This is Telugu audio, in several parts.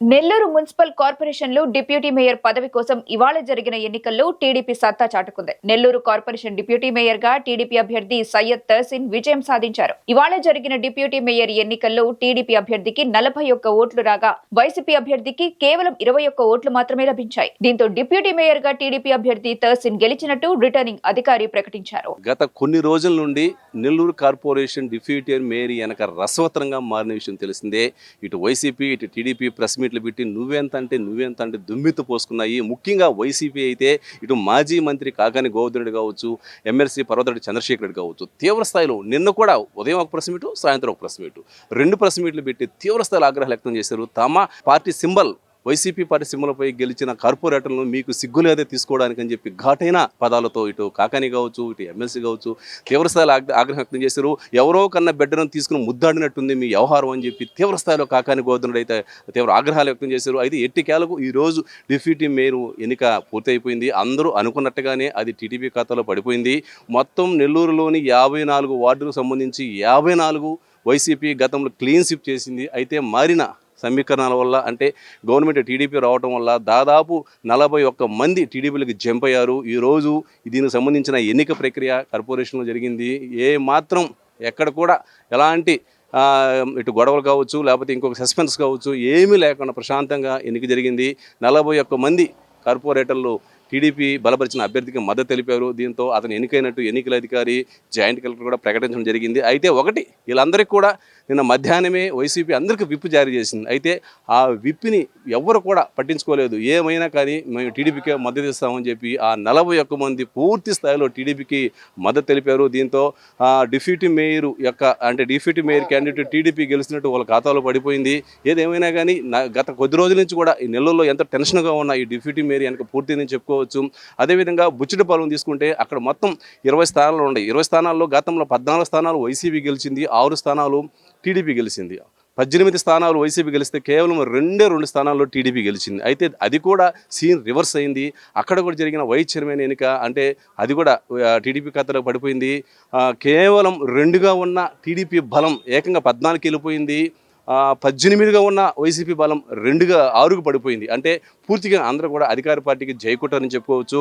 నెల్లూరు మున్సిపల్ కార్పొరేషన్లో డిప్యూటీ మేయర్ పదవి కోసం ఇవాళ జరిగిన ఎన్నికల్లో టీడీపీ సత్తా చాటుకుంది. నెల్లూరు కార్పొరేషన్ డిప్యూటీ మేయర్గా టీడీపీ అభ్యర్థి సయ్యద్ తహసిన్ విజయం సాధించారు. ఇవాళ జరిగిన డిప్యూటీ మేయర్ ఎన్నికల్లో టీడీపీ అభ్యర్థికి నలభై ఒక్క ఓట్లు రాగా వైసీపీ అభ్యర్థికి కేవలం ఇరవై ఒక్క ఓట్లు మాత్రమే లభించాయి. దీంతో డిప్యూటీ మేయర్గా టీడీపీ అభ్యర్థి తహసిన్ గెలిచినట్టు రిటర్నింగ్ అధికారి ప్రకటించారు. గత కొన్ని రోజుల నుండి నెల్లూరు కార్పొరేషన్ డిప్యూటీ మేయర్ వెనక రసవత్రంగా మారిన విషయం తెలిసిందే. ఇటు వైసీపీ ఇటు టీడీపీ ప్రెస్ మీట్లు పెట్టి నువ్వెంత అంటే నువ్వెంత అంటే దుమ్మెత్తు పోసుకున్నాయి. ముఖ్యంగా వైసీపీ అయితే ఇటు మాజీ మంత్రి కాకాని గోవర్ధనుడు కావచ్చు ఎమ్మెల్సీ పర్వతరెడ్డి చంద్రశేఖర్ రెడ్డి కావచ్చు తీవ్ర స్థాయిలో నిన్న కూడా ఉదయం ఒక ప్రెస్ మీటు సాయంత్రం ఒక ప్రెస్ మీటు. రెండు ప్రెస్ మీట్లు పెట్టి తీవ్ర స్థాయిలో ఆగ్రహం వ్యక్తం చేశారు. తమ పార్టీ సింబల్ వైసీపీ పార్టీ సిమ్మలపై గెలిచిన కార్పొరేటర్లను మీకు సిగ్గులేదే తీసుకోవడానికి అని చెప్పి ఘాటైన పదాలతో ఇటు కాకాని కావచ్చు ఇటు ఎమ్మెల్సీ కావచ్చు తీవ్రస్థాయిలో ఆగ్ర- ఆగ్రహం వ్యక్తం చేశారు. ఎవరో కన్నా బిడ్డను తీసుకుని ముద్దాడినట్టుంది మీ వ్యవహారం అని చెప్పి తీవ్రస్థాయిలో కాకాని గోవర్ధనుడు అయితే తీవ్ర ఆగ్రహాలు వ్యక్తం చేశారు. అయితే ఎట్టి కేలకు ఈరోజు డిప్యూటీ మేయర్ ఎన్నిక పూర్తయిపోయింది. అందరూ అనుకున్నట్టుగానే అది టీడీపీ ఖాతాలో పడిపోయింది. మొత్తం నెల్లూరులోని యాభై నాలుగు వార్డులకు సంబంధించి యాభై నాలుగు వైసీపీ గతంలో క్లీన్ స్విప్ చేసింది. అయితే మారిన సమీకరణాల వల్ల అంటే గవర్నమెంట్ టీడీపీ రావటం వల్ల దాదాపు నలభై ఒక్క మంది టీడీపీలకు జంప్ అయ్యారు ఈరోజు దీనికి సంబంధించిన ఎన్నిక ప్రక్రియ కార్పొరేషన్లో జరిగింది. ఏ మాత్రం ఎక్కడ కూడా ఎలాంటి ఇటు గొడవలు కావచ్చు లేకపోతే ఇంకొక సస్పెన్స్ కావచ్చు ఏమీ లేకుండా ప్రశాంతంగా ఎన్నిక జరిగింది. నలభై ఒక్క మంది కార్పొరేటర్లు టీడీపీ బలపరిచిన అభ్యర్థికి మద్దతు తెలిపారు. దీంతో అతను ఎన్నికైనట్టు ఎన్నికల అధికారి జాయింట్ కలెక్టర్ కూడా ప్రకటించడం జరిగింది. అయితే ఒకటి వీళ్ళందరికీ కూడా నిన్న మధ్యాహ్నమే వైసీపీ అందరికీ విప్పు జారీ చేసింది. అయితే ఆ విప్పిని ఎవ్వరు కూడా పట్టించుకోలేదు. ఏమైనా కానీ మేము టీడీపీకే మద్దతు ఇస్తామని చెప్పి ఆ నలభై ఒక్క మంది పూర్తి స్థాయిలో టీడీపీకి మద్దతు తెలిపారు. దీంతో ఆ డిప్యూటీ మేయర్ యొక్క అంటే డిప్యూటీ మేయర్ క్యాండిడేట్ టీడీపీ గెలిచినట్టు వాళ్ళ ఖాతాలో పడిపోయింది. ఏదేమైనా కానీ నా గత కొద్ది రోజుల నుంచి కూడా ఈ నెలల్లో ఎంత టెన్షన్గా ఉన్న ఈ డిప్యూటీ మేయర్ వెనక పూర్తి నేను తీసుకోవచ్చు. అదేవిధంగా బుచ్చిడిపాలెం తీసుకుంటే అక్కడ మొత్తం ఇరవై స్థానాలు ఉన్నాయి. ఇరవై స్థానాల్లో గతంలో పద్నాలుగు స్థానాలు వైసీపీ గెలిచింది ఆరు స్థానాలు టీడీపీ గెలిచింది. పద్దెనిమిది స్థానాలు వైసీపీ గెలిస్తే కేవలం రెండే రెండు స్థానాల్లో టీడీపీ గెలిచింది. అయితే అది కూడా సీన్ రివర్స్ అయింది. అక్కడ కూడా జరిగిన వైస్ చైర్మన్ ఎన్నిక అంటే అది కూడా టీడీపీ ఖాతాలో పడిపోయింది. కేవలం రెండుగా ఉన్న టీడీపీ బలం ఏకంగా పద్నాలుగుకి వెళ్ళిపోయింది. పద్దెనిమిదిగా ఉన్న వైసీపీ బలం రెండుగా ఆరుగు పడిపోయింది. అంటే పూర్తిగా అందరూ కూడా అధికార పార్టీకి జయకుట్టారని చెప్పుకోవచ్చు.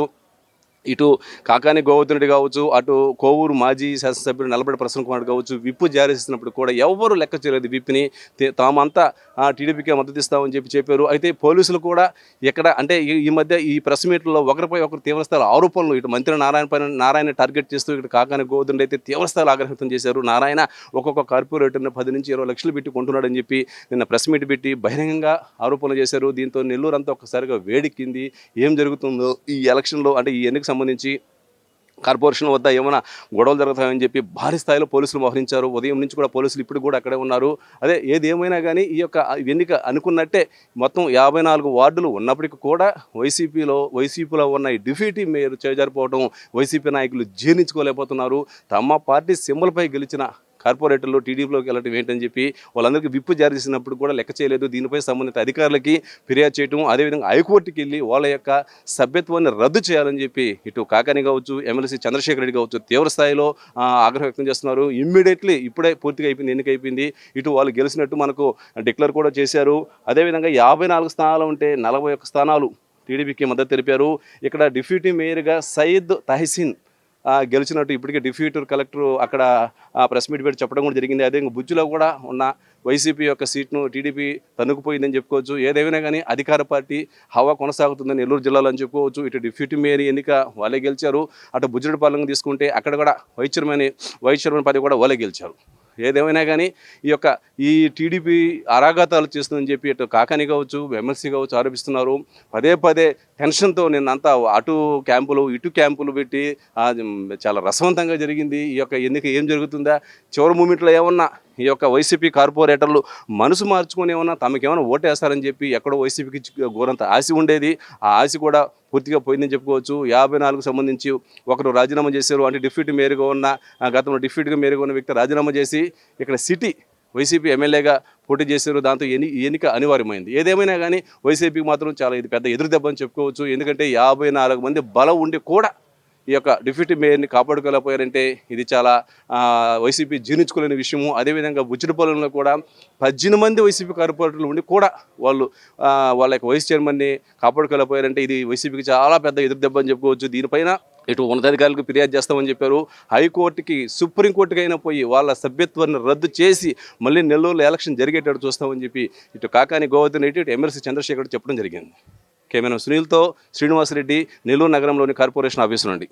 ఇటు కాకాని గోవర్ధనుడు కావచ్చు అటు కోవూరు మాజీ శాసనసభ్యుడు నల్లబడి ప్రసన్న కుమార్ కావచ్చు విప్పు జారీ చేసినప్పుడు కూడా ఎవరు లెక్క చేయలేదు విప్పిని. తామంతా టీడీపీకి టీడీపీకే మద్దతు ఇస్తామని చెప్పి చెప్పారు. అయితే పోలీసులు కూడా ఇక్కడ అంటే ఈ- ఈ మధ్య ఈ ప్రెస్ మీట్లో ఒకరిపై ఒకరు తీవ్రస్థాయి ఆరోపణలు ఇటు మంత్రి నారాయణ పైన నారాయణ టార్గెట్ చేస్తూ ఇటు కాకాని గోవర్ధనుడు అయితే తీవ్రస్థాయిలో ఆగ్రహితం చేశారు. నారాయణ ఒక్కొక్క కార్పొరేటర్ని పది నుంచి ఇరవై లక్షలు పెట్టి కొంటున్నాడని చెప్పి నిన్న ప్రెస్ మీట్ పెట్టి బహిరంగంగా ఆరోపణలు చేశారు. దీంతో నెల్లూరు అంతా ఒక్కసారిగా వేడెక్కింది. ఏం జరుగుతుందో ఈ ఎలక్షన్లో అంటే ఈ ఎన్నిక సంబంధించి కార్పొరేషన్ వద్ద ఏమైనా గొడవలు జరుగుతాయని చెప్పి భారీ స్థాయిలో పోలీసులు మోహరించారు. ఉదయం నుంచి కూడా పోలీసులు ఇప్పుడు కూడా అక్కడే ఉన్నారు. అదే ఏది ఏమైనా కానీ ఈ యొక్క ఎన్నిక అనుకున్నట్టే మొత్తం యాభై నాలుగు వార్డులు ఉన్నప్పటికీ కూడా వైసీపీలో వైసీపీలో ఉన్న ఈ డిఫీటీ మేయర్ చేజారిపోవడం వైసీపీ నాయకులు జీర్ణించుకోలేకపోతున్నారు. తమ పార్టీ సింబల్పై గెలిచిన కార్పొరేటర్లు టీడీపీలోకి వెళ్ళటం ఏంటని చెప్పి వాళ్ళందరికీ విప్పు జారీ చేసినప్పుడు కూడా లెక్క చేయలేదు. దీనిపై సంబంధిత అధికారులకి ఫిర్యాదు చేయటం అదేవిధంగా హైకోర్టుకి వెళ్ళి వాళ్ళ యొక్క సభ్యత్వాన్ని రద్దు చేయాలని చెప్పి ఇటు కాకాని కావచ్చు ఎమ్మెల్సీ చంద్రశేఖర్ రెడ్డి కావచ్చు తీవ్ర స్థాయిలో ఆగ్రహం వ్యక్తం చేస్తున్నారు. ఇమ్మీడియట్లీ ఇప్పుడే పూర్తిగా అయిపోయింది ఎన్నిక అయిపోయింది ఇటు వాళ్ళు గెలిచినట్టు మనకు డిక్లేర్ కూడా చేశారు. అదేవిధంగా యాభై నాలుగు స్థానాలు ఉంటే నలభై ఒక్క స్థానాలు టీడీపీకి మద్దతు తెలిపారు. ఇక్కడ డిప్యూటీ మేయర్గా సయ్యద్ తహసీన్ గెలిచినట్టు ఇప్పటికే డిఫ్యూటర్ కలెక్టర్ అక్కడ ప్రెస్ మీట్ పెట్టి చెప్పడం కూడా జరిగింది. అదే బుజ్జులో కూడా ఉన్న వైసీపీ యొక్క సీట్ను టీడీపీ తన్నుకుపోయిందని చెప్పుకోవచ్చు. ఏదేమైనా కానీ అధికార పార్టీ హవా కొనసాగుతుందని నెల్లూరు జిల్లాలో అని చెప్పుకోవచ్చు. ఇటు డిప్యూటీ మేయర్ ఎన్నిక వాళ్ళే గెలిచారు. అటు బుజ్జుడిపాలెం తీసుకుంటే అక్కడ కూడా వైస్ చైర్మన్ వైస్ చైర్మన్ పదవి కూడా వాళ్ళే గెలిచారు. ఏదేమైనా కానీ ఈ యొక్క ఈ టీడీపీ అరాఘాతాలు చేస్తుందని చెప్పి ఇటు కాకాని కావచ్చు ఎమ్మెల్సీ కావచ్చు ఆరోపిస్తున్నారు. పదే పదే టెన్షన్తో నిన్నంతా అటు క్యాంపులు ఇటు క్యాంపులు పెట్టి చాలా రసవంతంగా జరిగింది. ఈ యొక్క ఎన్నిక ఏం జరుగుతుందా? చివరి మూమెంట్లో ఏమన్నా ఈ యొక్క వైసీపీ కార్పొరేటర్లు మనసు మార్చుకొని ఏమన్నా తమకేమైనా ఓటేస్తారని చెప్పి ఎక్కడో వైసీపీకి ఘోరంత ఆశ ఉండేది. ఆ ఆశ కూడా పూర్తిగా పోయిందని చెప్పుకోవచ్చు. యాభై నాలుగు సంబంధించి ఒకరు రాజీనామా చేశారు. అంటే డిప్యూటీ మేరుగా ఉన్న గతంలో డిప్యూటీగా మేయర్గా ఉన్న వ్యక్తి రాజీనామా చేసి ఇక్కడ సిటీ వైసీపీ ఎమ్మెల్యేగా పోటీ చేశారు దాంతో ఎన్ని ఎన్నిక అనివార్యమైంది. ఏదేమైనా కానీ వైసీపీకి మాత్రం చాలా ఇది పెద్ద ఎదురు దెబ్బ అని చెప్పుకోవచ్చు. ఎందుకంటే యాభై నాలుగు మంది బలం ఉండి కూడా ఈ యొక్క డిప్యూటీ మేయర్ని కాపాడుకోలేకపోయారంటే ఇది చాలా వైసీపీ జీర్ణించుకోలేని విషయము. అదేవిధంగా బుచ్చిడిపాలెంలో కూడా పద్దెనిమిది మంది వైసీపీ కార్పొరేటర్లు ఉండి కూడా వాళ్ళు వాళ్ళ యొక్క వైస్ చైర్మన్ని కాపాడుకోలేకపోయారంటే ఇది వైసీపీకి చాలా పెద్ద ఎదురు దెబ్బ అని చెప్పుకోవచ్చు. దీనిపైన ఇటు ఉన్నతాధికారులకు ఫిర్యాదు చేస్తామని చెప్పారు. హైకోర్టుకి సుప్రీంకోర్టుకి అయినా పోయి వాళ్ళ సభ్యత్వాన్ని రద్దు చేసి మళ్ళీ నెల్లూరులో ఎలక్షన్ జరిగేటట్టు చూస్తామని చెప్పి ఇటు కాకాని గోవర్ధన్ రెడ్డి ఇటు ఎమ్మెల్సీ చంద్రశేఖర్ చెప్పడం జరిగింది. కెమెరా సునీల్తో శ్రీనివాసరెడ్డి నెల్లూరు నగరంలోని కార్పొరేషన్ ఆఫీసు నుండి.